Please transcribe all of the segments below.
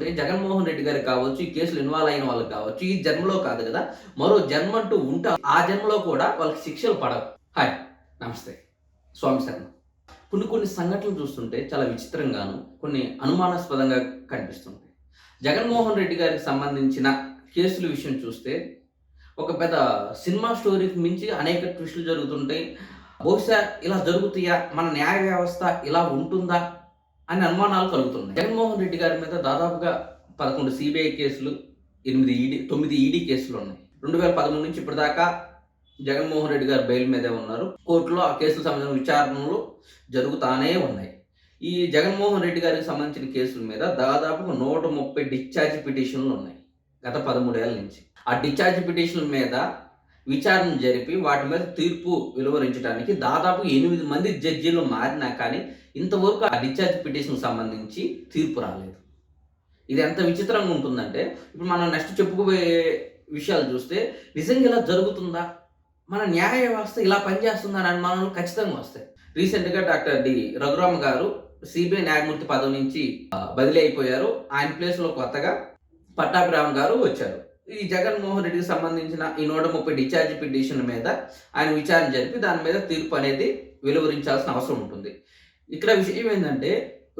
చూస్తుంటే జగన్మోహన్ రెడ్డి గారికి కావచ్చు ఈ కేసులు ఇన్వాల్వ్ అయిన వాళ్ళకి కావచ్చు ఈ జన్మలో కాదు కదా మరో జన్మ అంటూ ఉంటా ఆ జన్మలో కూడా వాళ్ళకి శిక్షలు పడవు. హాయ్ నమస్తే. స్వామి శర్మ. కొన్ని కొన్ని సంఘటనలు చూస్తుంటే చాలా విచిత్రంగాను కొన్ని అనుమానాస్పదంగా కనిపిస్తుంటాయి. జగన్మోహన్ రెడ్డి గారికి సంబంధించిన కేసుల విషయం చూస్తే ఒక పెద్ద సినిమా స్టోరీకి మించి అనేక ట్విస్టులు జరుగుతుంటాయి. బహుశా ఇలా జరుగుతాయా? మన న్యాయ వ్యవస్థ ఇలా ఉంటుందా? అని అనుమానాలు కలుగుతున్నాయి. జగన్మోహన్ రెడ్డి గారి మీద దాదాపుగా పదకొండు సిబిఐ కేసులు ఎనిమిది ఈడీ తొమ్మిది ఈడీ కేసులు ఉన్నాయి. రెండు వేల పదమూడు నుంచి ఇప్పటిదాకా జగన్మోహన్ రెడ్డి గారు బెయిల్ మీదే ఉన్నారు. కోర్టులో ఆ కేసులకు సంబంధించిన విచారణలు జరుగుతానే ఉన్నాయి. ఈ జగన్మోహన్ రెడ్డి గారికి సంబంధించిన కేసుల మీద దాదాపు నూట ముప్పై డిశ్చార్జ్ పిటిషన్లు ఉన్నాయి. గత పదమూడేళ్ళ నుంచి. ఆ డిశ్చార్జ్ పిటిషన్ల మీద విచారణ జరిపి వాటి మీద తీర్పు వెలువరించడానికి దాదాపు ఎనిమిది మంది జడ్జీలు మారినా కానీ ఇంతవరకు ఆ డిశ్చార్జ్ పిటిషన్ సంబంధించి తీర్పు రాలేదు. ఇది ఎంత విచిత్రంగా ఉంటుందంటే ఇప్పుడు మనం నెక్స్ట్ చెప్పుకోబోయే విషయాలు చూస్తే నిజంగా ఇలా జరుగుతుందా? మన న్యాయ వ్యవస్థ ఇలా పనిచేస్తుందా అని అనుమానాలు ఖచ్చితంగా వస్తాయి. రీసెంట్గా డాక్టర్ డి. రఘురామ గారు సిబిఐ న్యాయమూర్తి పదవి నుంచి బదిలీ అయిపోయారు. ఆయన ప్లేస్లో కొత్తగా పట్టాభిరామ్ గారు వచ్చారు. ఈ జగన్మోహన్ రెడ్డికి సంబంధించిన ఈ నూట ముప్పై డిశ్చార్జ్ పిటిషన్ మీద ఆయన విచారణ జరిపి దాని మీద తీర్పు అనేది వెలువరించాల్సిన అవసరం ఉంటుంది. ఇక్కడ విషయం ఏంటంటే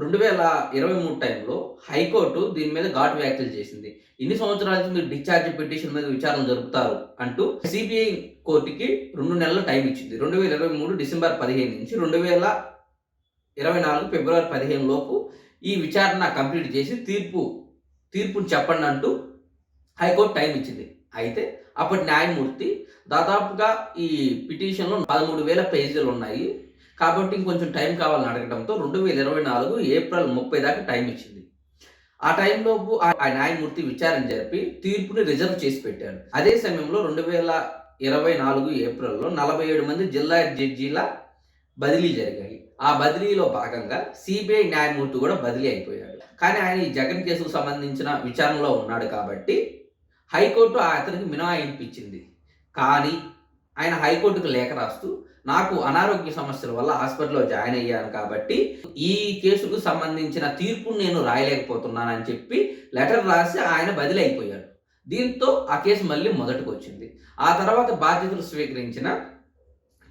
రెండు వేల ఇరవై మూడు టైంలో హైకోర్టు దీని మీద ఘాటు వ్యాఖ్యలు చేసింది. ఇన్ని సంవత్సరాల నుంచి మీరు డిశ్చార్జ్ పిటిషన్ మీద విచారణ జరుపుతారు అంటూ సిబిఐ కోర్టుకి రెండు నెలల టైం ఇచ్చింది. రెండు వేల ఇరవై మూడు డిసెంబర్ పదిహేను నుంచి రెండు వేల ఇరవై నాలుగు ఫిబ్రవరి పదిహేను లోపు ఈ విచారణ కంప్లీట్ చేసి తీర్పు తీర్పును చెప్పండి అంటూ హైకోర్టు టైం ఇచ్చింది. అయితే అప్పటి న్యాయమూర్తి దాదాపుగా ఈ పిటిషన్లో పదమూడు వేల పేజీలు ఉన్నాయి. కాబట్టి ఇంకొంచెం టైం కావాలని అడగడంతో రెండు వేల ఇరవై నాలుగు ఏప్రిల్ ముప్పై దాకా టైం ఇచ్చింది. ఆ టైంలోపు ఆ న్యాయమూర్తి విచారణ జరిపి తీర్పుని రిజర్వ్ చేసి పెట్టాడు. అదే సమయంలో రెండు వేల ఇరవై నాలుగు ఏప్రిల్లో నలభై ఏడు మంది జిల్లా జడ్జీల బదిలీ జరిగాయి. ఆ బదిలీలో భాగంగా సిబిఐ న్యాయమూర్తి కూడా బదిలీ అయిపోయాడు. కానీ ఆయన ఈ జగన్ కేసుకు సంబంధించిన విచారణలో ఉన్నాడు కాబట్టి హైకోర్టు అతనికి మినహాయింపు ఇచ్చింది కానీ ఆయన హైకోర్టుకు లేఖ రాస్తూ నాకు అనారోగ్య సమస్యల వల్ల హాస్పిటల్లో జాయిన్ అయ్యాను కాబట్టి ఈ కేసుకు సంబంధించిన తీర్పును నేను రాయలేకపోతున్నానని చెప్పి లెటర్ రాసి ఆయన బదిలీ అయిపోయాడు దీంతో ఆ కేసు మళ్ళీ మొదటికి వచ్చింది ఆ తర్వాత బాధ్యతలు స్వీకరించిన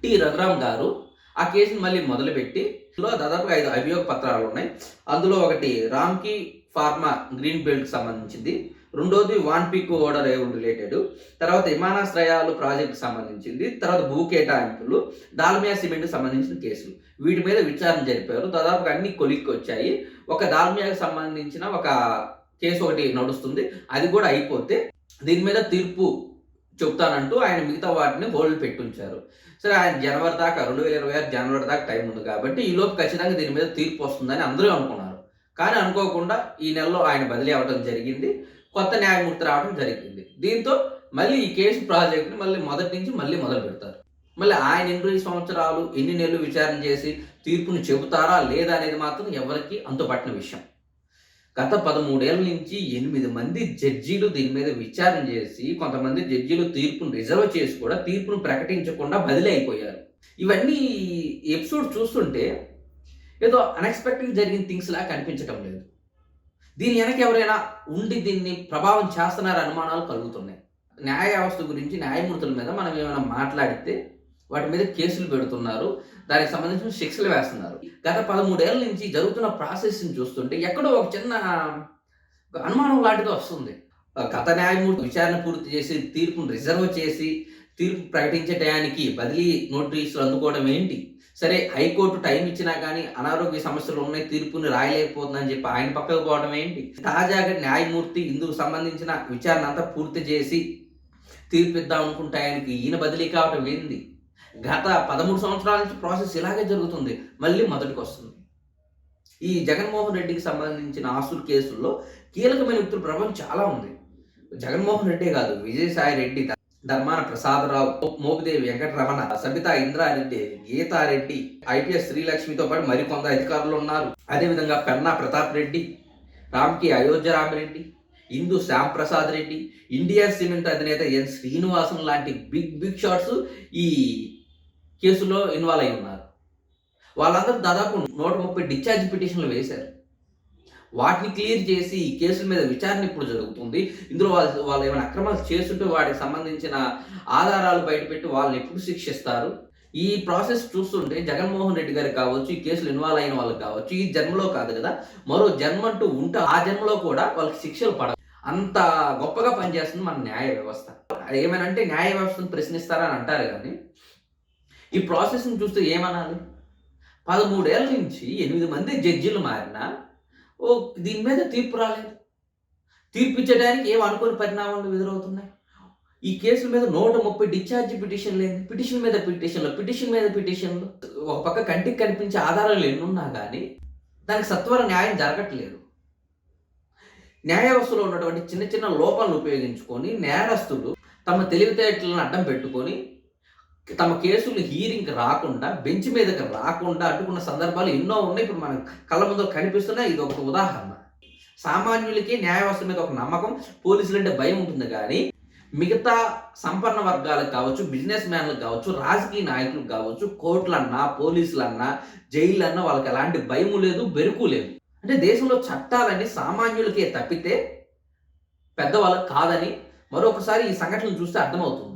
టి. రఘురామ్ గారు ఆ కేసును మళ్ళీ మొదలుపెట్టి ఇందులో దాదాపుగా ఐదు అభియోగ పత్రాలు ఉన్నాయి. అందులో ఒకటి రామ్కి ఫార్మా గ్రీన్ బెల్ట్కి సంబంధించింది. రెండోది వాన్ పిక్ ఓడర్ రిలేటెడ్ తర్వాత విమానాశ్రయాలు ప్రాజెక్టు సంబంధించింది తర్వాత భూ కేటాయింపులు దాల్మియా సిమెంట్ సంబంధించిన కేసులు. వీటి మీద విచారణ జరిపారు. దాదాపుగా అన్ని కొలిక్కి వచ్చాయి. ఒక దాల్మియాకి సంబంధించిన ఒక కేసు ఒకటి నడుస్తుంది. అది కూడా అయిపోతే దీని మీద తీర్పు చెప్తానంటూ ఆయన మిగతా వాటిని హోల్డ్ పెట్టుంచారు. సరే ఆయన జనవరి దాకా రెండు వేల ఇరవై ఆరు జనవరి దాకా టైం ఉంది కాబట్టి ఈ లోపు ఖచ్చితంగా దీని మీద తీర్పు వస్తుందని అందరూ అనుకున్నారు. కానీ అనుకోకుండా ఈ నెలలో ఆయన బదిలీ అవ్వడం జరిగింది. కొత్త న్యాయమూర్తి రావడం జరిగింది. దీంతో మళ్ళీ ఈ కేసు ప్రాజెక్ట్ని మళ్ళీ మొదటి నుంచి మళ్ళీ మొదలు పెడతారు. మళ్ళీ ఆయన ఎన్ని సంవత్సరాలు ఎన్ని నెలలు విచారణ చేసి తీర్పును చెబుతారా లేదా అనేది మాత్రం ఎవరికి అంతుపట్టిన విషయం. గత పదమూడేళ్ళ నుంచి ఎనిమిది మంది జడ్జీలు దీని మీద విచారణ చేసి కొంతమంది జడ్జీలు తీర్పును రిజర్వ్ చేసి కూడా తీర్పును ప్రకటించకుండా బదిలీ అయిపోయారు ఇవన్నీ ఎపిసోడ్ చూస్తుంటే ఏదో అన్ఎక్స్పెక్టెడ్ జరిగిన థింగ్స్ లా కనిపించడం లేదు. దీని వెనక ఎవరైనా ఉండి దీన్ని ప్రభావం చేస్తున్నారు అనుమానాలు కలుగుతున్నాయి. న్యాయ వ్యవస్థ గురించి న్యాయమూర్తుల మీద మనం ఏమైనా మాట్లాడితే వాటి మీద కేసులు పెడుతున్నారు దానికి సంబంధించిన శిక్షలు వేస్తున్నారు. గత పదమూడేళ్ళ నుంచి జరుగుతున్న ప్రాసెస్ని చూస్తుంటే ఎక్కడో ఒక చిన్న అనుమానం లాంటిది వస్తుంది. గత న్యాయమూర్తి విచారణ పూర్తి చేసి తీర్పును రిజర్వ్ చేసి తీర్పు ప్రకటించే టయానికి బదిలీ నోటీసులు అందుకోవడం ఏంటి? సరే హైకోర్టు టైం ఇచ్చినా కానీ అనారోగ్య సమస్యలు ఉన్నాయి తీర్పుని రాయలేకపోతుందని చెప్పి ఆయన పక్కకు పోవడం ఏంటి? తాజాగా న్యాయమూర్తి ఇందుకు సంబంధించిన విచారణ అంతా పూర్తి చేసి తీర్పు ఇద్దాం అనుకుంటే ఆయనకి ఈయన బదిలీ కావడం ఏంది? గత పదమూడు సంవత్సరాల నుంచి ప్రాసెస్ ఇలాగే జరుగుతుంది మళ్ళీ మొదటికి వస్తుంది ఈ జగన్మోహన్ రెడ్డికి సంబంధించిన ఆస్తుల కేసుల్లో కీలకమైన వ్యక్తుల ప్రభావం చాలా ఉంది. జగన్మోహన్ రెడ్డే కాదు Vijayasai Reddy Dharmana Prasadarao Mopidevi Venkataramana Sabitha Indra Reddy Geetha Reddy I P S శ్రీలక్ష్మితో పాటు మరికొంత అధికారులు ఉన్నారు. అదేవిధంగా పెన్నా ప్రతాప్ రెడ్డి రామ్కి అయోధ్య రామిరెడ్డి ఇందు శ్యామ్ ప్రసాద్ రెడ్డి ఇండియా సిమెంట్ అధినేత ఎన్ శ్రీనివాసన్ లాంటి బిగ్ బిగ్ షాట్స్ ఈ కేసులో ఇన్వాల్వ్ అయి ఉన్నారు. వాళ్ళందరూ దాదాపు నూట ముప్పై డిశ్చార్జ్ పిటిషన్లు వేశారు. వాటిని క్లియర్ చేసి ఈ కేసుల మీద విచారణ ఇప్పుడు జరుగుతుంది. ఇందులో వాళ్ళు వాళ్ళు ఏమైనా అక్రమాలు చేస్తుంటే వాటికి సంబంధించిన ఆధారాలు బయటపెట్టి వాళ్ళని ఎప్పుడు శిక్షిస్తారు? ఈ ప్రాసెస్ చూస్తుంటే జగన్మోహన్ రెడ్డి గారికి కావచ్చు ఈ కేసులు ఇన్వాల్వ్ అయిన వాళ్ళకి కావచ్చు ఈ జన్మలో కాదు కదా మరో జన్మ అంటూ ఉంటే ఆ జన్మలో కూడా వాళ్ళకి శిక్షలు పడ అంత గొప్పగా పనిచేస్తుంది మన న్యాయ వ్యవస్థ. ఏమైనా అంటే న్యాయ వ్యవస్థను ప్రశ్నిస్తారని అంటారు కానీ ఈ ప్రాసెస్ని చూస్తే ఏమనాలి? పదమూడేళ్ళ నుంచి ఎనిమిది మంది జడ్జిలు మారినా ఓ దీని మీద తీర్పు రాలేదు. తీర్పు ఇచ్చడానికి ఏం అనుకోని పరిణామాలు ఎదురవుతున్నాయి? ఈ కేసుల మీద నూట ముప్పై డిశ్చార్జ్ పిటిషన్ లేదు పిటిషన్ మీద పిటిషన్లు పిటిషన్ మీద పిటిషన్లు. ఒక పక్క కంటికి కనిపించే ఆధారాలు ఎన్నున్నా కానీ దానికి సత్వర న్యాయం జరగట్లేదు. న్యాయ వ్యవస్థలో ఉన్నటువంటి చిన్న చిన్న లోపాలను ఉపయోగించుకొని నేరస్తులు తమ తెలివితేటలను అడ్డం పెట్టుకొని తమ కేసులు హీరింగ్ రాకుండా బెంచ్ మీదకి రాకుండా అడ్డుకున్న సందర్భాలు ఎన్నో ఉన్నాయి. ఇప్పుడు మన కళ్ళ ముందు కనిపిస్తున్నాయి. ఇది ఒక ఉదాహరణ. సామాన్యులకి న్యాయ వ్యవస్థ మీద ఒక నమ్మకం పోలీసులు అంటే భయం ఉంటుంది కానీ మిగతా సంపన్న వర్గాలకు కావచ్చు బిజినెస్ మ్యాన్లకు కావచ్చు రాజకీయ నాయకులకు కావచ్చు కోర్టులన్నా పోలీసులన్నా జైళ్ళన్నా వాళ్ళకి ఎలాంటి భయం లేదు బెరుకు లేదు. అంటే దేశంలో చట్టాలన్నీ సామాన్యులకే తప్పితే పెద్దవాళ్ళకి కాదని మరొకసారి ఈ సంఘటనలు చూస్తే అర్థమవుతుంది.